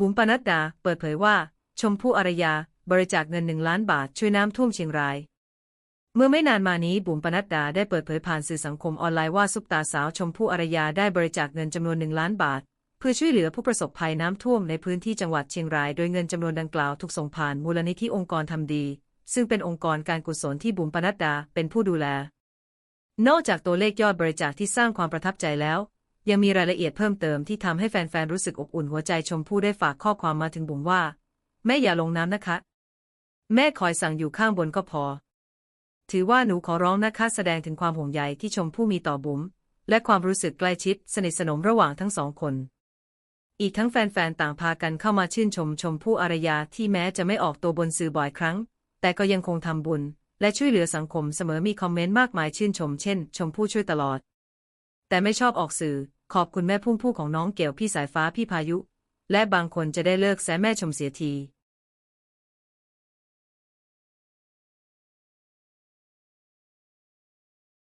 บุ๋มปนัดดา เปิดเผยว่า ชมพู่อารยา บริจาคเงินหนึ่งล้านบาทช่วยน้ำท่วมเชียงราย เมื่อไม่นานมานี้บุ๋มปนัดดาได้เปิดเผยผ่านสื่อสังคมออนไลน์ว่าซุปตาสาวชมพู่อารยาได้บริจาคเงินจำนวนหนึ่งล้านบาท เพื่อช่วยเหลือผู้ประสบภัยน้ำท่วมในพื้นที่จังหวัดเชียงราย โดยเงินจำนวนดังกล่าวถูกส่งผ่านมูลนิธิองค์กรทำดี ซึ่งเป็นองค์กรการกุศลที่บุ๋มปนัดดาเป็นผู้ดูแล นอกจากตัวเลขยอดบริจาคที่สร้างความประทับใจแล้ว ยังมีรายละเอียดเพิ่มเติมที่ทำให้แฟนๆรู้สึกอบอุ่นหัวใจชมพู่ได้ฝากข้อความมาถึงบุ๋มว่า แม่อย่าลงน้ำนะคะ แม่คอยสั่งอยู่ข้างบนก็พอ ถือว่าหนูขอร้องนะคะแสดงถึงความห่วงใยที่ชมพู่มีต่อบุ๋มและความรู้สึกใกล้ชิดสนิทสนมระหว่างทั้งสองคนอีกทั้งแฟนๆ ต่างพากันเข้ามาชื่นชมชมพู่อารยาที่แม้จะไม่ออกตัวบนสื่อบ่อยครั้ง แต่ก็ยังคงทำบุญ และช่วยเหลือสังคมเสมอมีคอมเมนต์มากมายชื่นชมเช่น ชมพู่ช่วยตลอด แต่ไม่ชอบออกสื่อ ขอบคุณแม่พุ่มผู้ของน้องเกี่ยวพี่สายฟ้าพี่พายุ และบางคนจะได้เลิกแซะแม่ชมเสียที